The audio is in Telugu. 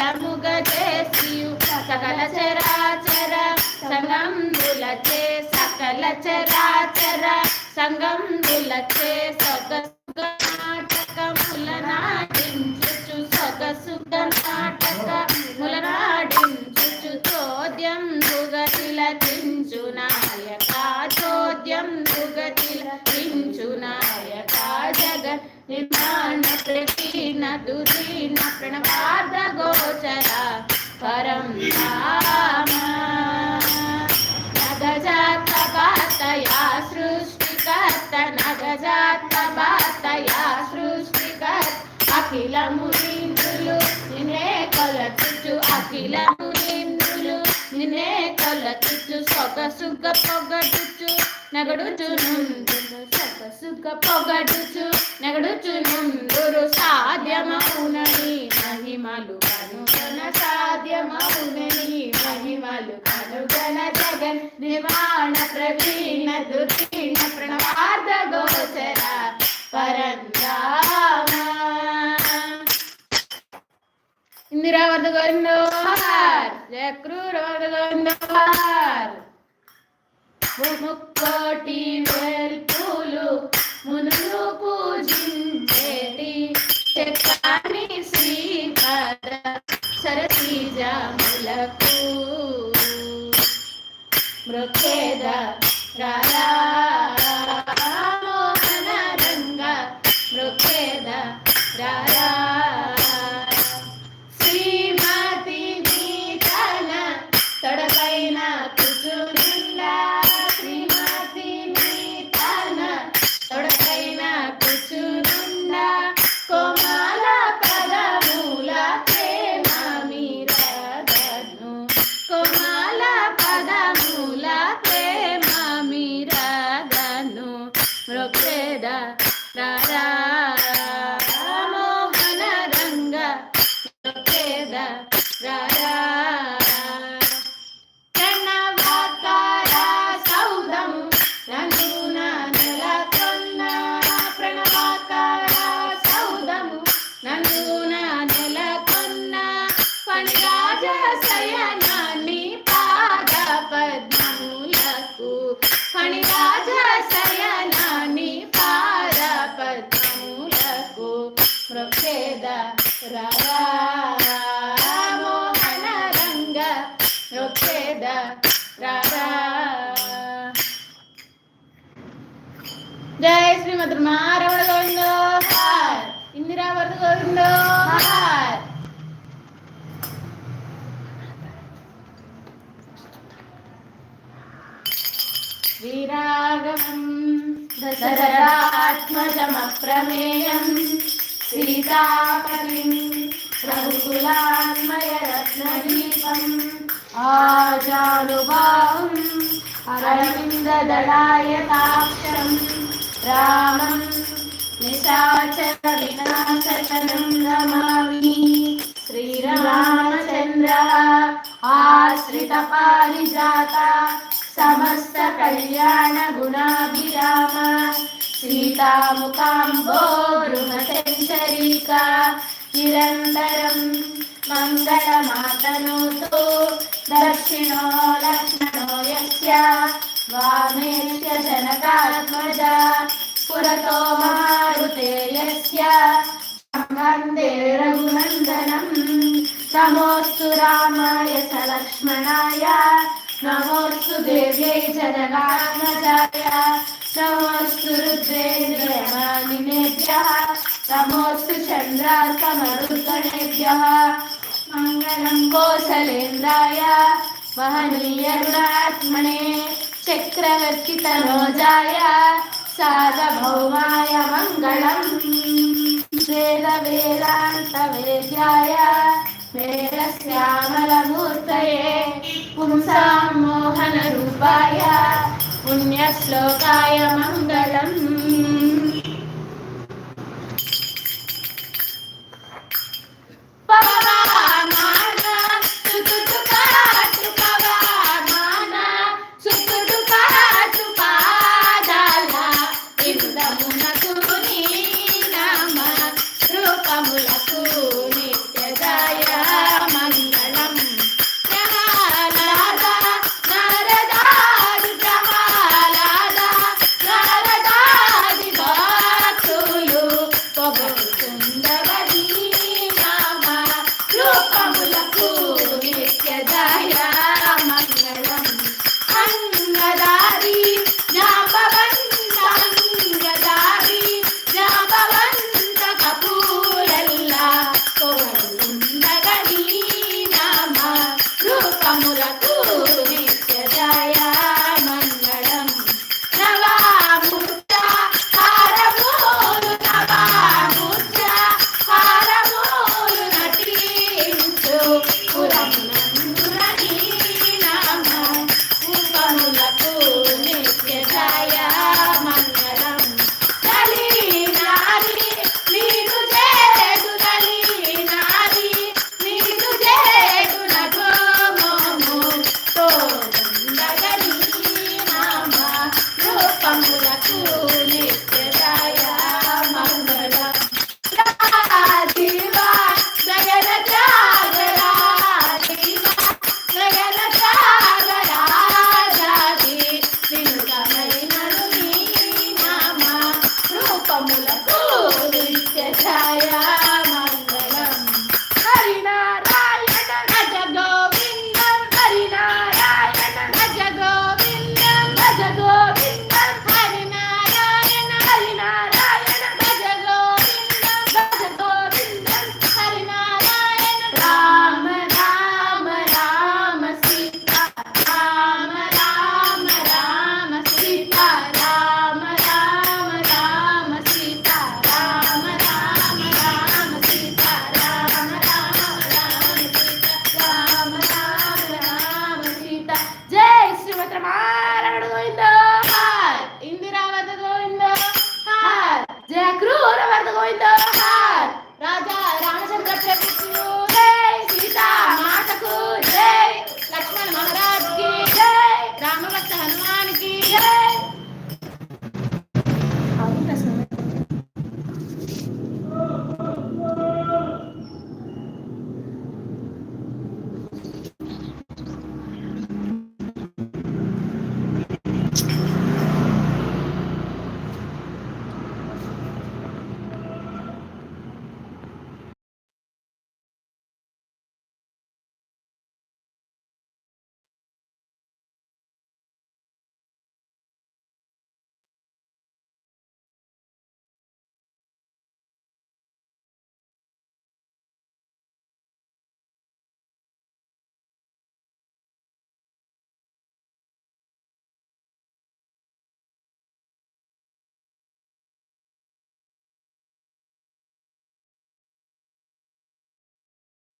రంగస్థలముగ చేసియు సకల చరాచర సంగంబులచే సకల చరాచర సంగంబులచే సక గోచర పరం రామ నగజాత బాతయా సృష్టికర్త నగజాత బాతయా సృష్టికర్త అఖిల మునీంద్రులు నిన్నే కొలచుచు అఖిల మునీంద్రులు నిన్నే కొలచుచు సొగసుగ పొగడుచు నగడుచు నుండును సొగసుగ పొగడుచు నగడుచు నుండురు ఇందిరావర్ధ గోవిందోహార్ జయక్రూరవర్ధ గోవిందోహార్ ముక్కోటి వెల్పులు మునులు పూజించేటి చక్కాని శ్రీపద సరసీజములకు మృఖేద రారా జయ శ్రీమద్ రమణ గోవిందో హార్. గోవిందో హార్. శ్రీరాఘవం దశరథాత్మజమప్రమేయం సీతాపతిం రఘుకులాన్మయ రత్నదీపం ఆజానుభావం అరవిందదళాయతాక్షం రామం నిశాచర వినాశకరం నమామి శ్రీరామచంద్ర ఆశ్రిత పారిజాత సమస్త కళ్యాణ గుణాభిరామ సీతాముఖాంబో సీతాముఖాంబోరుహశరీక నిరంతరం మంగళమాతనోతో దక్షిణో లక్ష్మణో యస్య. వామేశ్య జనకాత్మజ పురతో మారుతే యస్య వందే రఘునందనం నమోస్తు రామాయ స లక్ష్మణాయ నమోస్తు దేవ్యై జనకాత్మజాయ నమోస్తు రుద్రేంద్రయమానినేభ్యः నమోస్తు చంద్రార్కమరుద్గణేభ్యः మంగళం కోసలేంద్రాయ మహనీయ గుణాత్మనే చక్రవర్తి తనోజాయ సార్వభౌమాయ మంగళం వేద వేదాంత వేద్యాయ వేదశ్యామలమూర్తయే